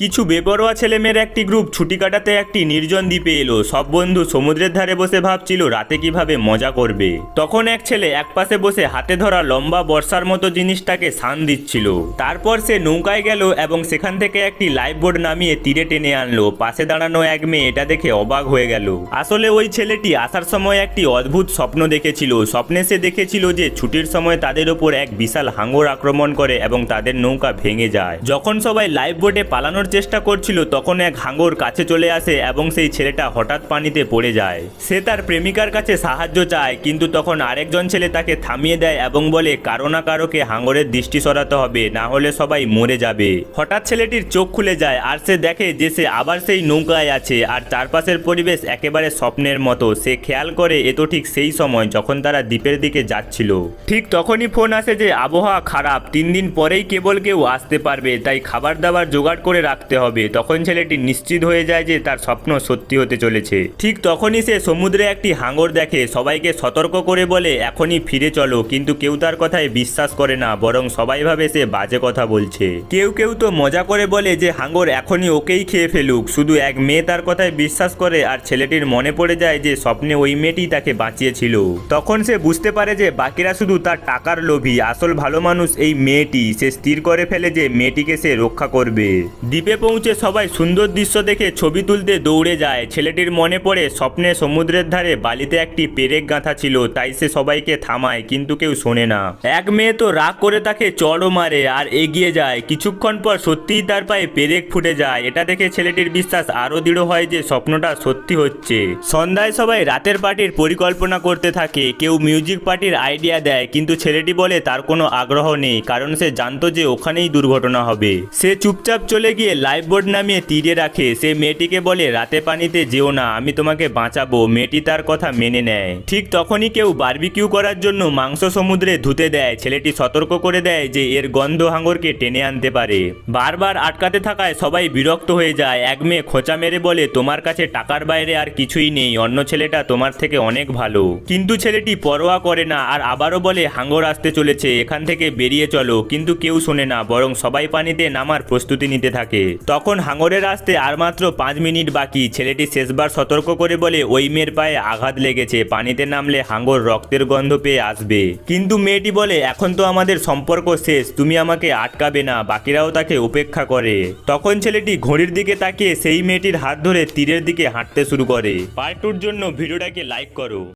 কিছু বেপরোয়া ছেলেমেয়ের একটি গ্রুপ ছুটি কাটাতে একটি নির্জন দ্বীপে এলো। সব বন্ধু সমুদ্রের ধারে বসে ভাবছিল, রাতে কীভাবে মজা করবে। তখন এক ছেলে একপাশে বসে হাতে ধরা লম্বা বর্ষার মতো জিনিসটাকে শান দিচ্ছিল। তারপর সে নৌকায় গেল এবং সেখান থেকে একটি লাইফ বোর্ড নামিয়ে তীরে টেনে আনলো। পাশে দাঁড়ানো এক মেয়ে এটা দেখে অবাক হয়ে গেল। আসলে ওই ছেলেটি আসার সময় একটি অদ্ভুত স্বপ্ন দেখেছিল। স্বপ্নে সে দেখেছিল যে ছুটির সময় তাদের ওপর এক বিশাল হাঙ্গর আক্রমণ করে এবং তাদের নৌকা ভেঙে যায়। যখন সবাই লাইফ বোটে পালানোর চেষ্টা করছিল, তখন এক হাঙ্গর কাছে চলে আসে এবং সেই ছেলেটা হঠাৎ পানিতে পড়ে যায়। সে তার প্রেমিকার কাছে সাহায্য চায়, কিন্তু তখন আরেকজন ছেলে তাকে থামিয়ে দেয় এবং বলে, কারও না কারোকে হাঙ্গরের দৃষ্টি সরাতে হবে, না হলে সবাই মরে যাবে। হঠাৎ ছেলেটির চোখ খুলে যায় আর সে দেখে যে সে আবার সেই নৌকায় আছে আর চারপাশের পরিবেশ একেবারে স্বপ্নের মতো। সে খেয়াল করে, এ তো ঠিক সেই সময় যখন তারা দ্বীপের দিকে যাচ্ছিল। ঠিক তখনই ফোন আসে যে, আবহাওয়া খারাপ, তিন দিন পরেই কেবল কেউ আসতে পারবে, তাই খাবার দাবার জোগাড় করে রাখতে হবে। তখন ছেলেটি নিশ্চিত হয়ে যায় যে তার স্বপ্ন সত্যি হতে চলেছে। ঠিক তখনই সে সমুদ্রে একটি হাঙর দেখে, সবাইকে সতর্ক করে বলে, এখনই ফিরে চলো। কিন্তু কেউ তার কথায় বিশ্বাস করে না, বরং সবাই ভাবে সে বাজে কথা বলছে। কেউ কেউ তো মজা করে বলে যে, হাঙর এখনই ওকেই খেয়ে ফেলুক। শুধু এক মেয়ে তার কথায় বিশ্বাস করে, আর ছেলেটির মনে পড়ে যায় যে, স্বপ্নে ওই মেয়েটি তাকে বাঁচিয়েছিল। তখন সে বুঝতে পারে যে, বাকিরা শুধু তার টাকার লোভী। আসল ভালো মানুষ এই মেয়েটি। সে স্থির করে ফেলে যে, মেয়েটিকে সে রক্ষা করবে। দ্বীপে পৌঁছে সবাই সুন্দর দৃশ্য দেখে ছবি তুলতে দৌড়ে যায়। ছেলেটির মনে পড়ে স্বপ্নে সমুদ্রের ধারে বালিতে একটি পেরেক গাঁথা ছিল, তাই সে সবাইকে থামায়, কিন্তু কেউ শোনে না। এক মেয়ে তো রাগ করে তাকে চড়ও মারে আর এগিয়ে যায়। কিছুক্ষণ পর সত্যিই তার পায়ে পেরেক ফুটে যায়। এটা দেখে ছেলেটির বিশ্বাস আরও দৃঢ় হয় যে স্বপ্নটা সত্যি হচ্ছে। সন্ধ্যায় সবাই রাতের পার্টির পরিকল্পনা করতে থাকে। কেউ মিউজিক পার্টির আইডিয়া দেয়, কিন্তু ছেলেটি বলে তার কোনো আগ্রহ নেই, কারণ সে জানতো যে ওখানেই দুর্ঘটনা হবে। সে চুপচাপ চলে গিয়ে লাইফ বোর্ড নামিয়ে তীরে রাখে। সে মেয়েটিকে বলে, রাতে পানিতে যেও না, আমি তোমাকে বাঁচাবো। মেয়েটি তার কথা মেনে নেয়। ঠিক তখনই কেউ বারবিকিউ করার জন্য মাংস সমুদ্রে ধুতে দেয়। ছেলেটি সতর্ক করে দেয় যে, এর গন্ধ হাঙ্গরকে টেনে আনতে পারে। বারবার আটকাতে থাকায় সবাই বিরক্ত হয়ে যায়। এক মেয়ে খোঁচা মেরে বলে, তোমার কাছে টাকার বাইরে আর কিছুই নেই, অন্য ছেলেটা তোমার থেকে অনেক ভালো। কিন্তু ছেলেটি পরোয়া করে না, আর আবারও বলে হাঙ্গর আসতে চলেছে, এখান থেকে বেরিয়ে চলো। কিন্তু কেউ শোনে না, বরং সবাই পানিতে নামার প্রস্তুতি নিতে থাকে। তখন হাঙ্গরের আসতে আর মাত্র পাঁচ মিনিট বাকি। ছেলেটি শেষবার সতর্ক করে বলে, ওই মেয়ের পায়ে আঘাত লেগেছে। পানিতে নামলে হাঙ্গর রক্তের গন্ধ পেয়ে আসবে। কিন্তু মেয়েটি বলে, এখন তো আমাদের সম্পর্ক শেষ। তুমি আমাকে আটকাবে না। বাকিরাও তাকে উপেক্ষা করে। তখন ছেলেটি ঘড়ির দিকে তাকিয়ে সেই মেয়েটির হাত ধরে তীরের দিকে হাঁটতে শুরু করে। পার্ট টুর জন্য ভিডিওটাকে লাইক করো।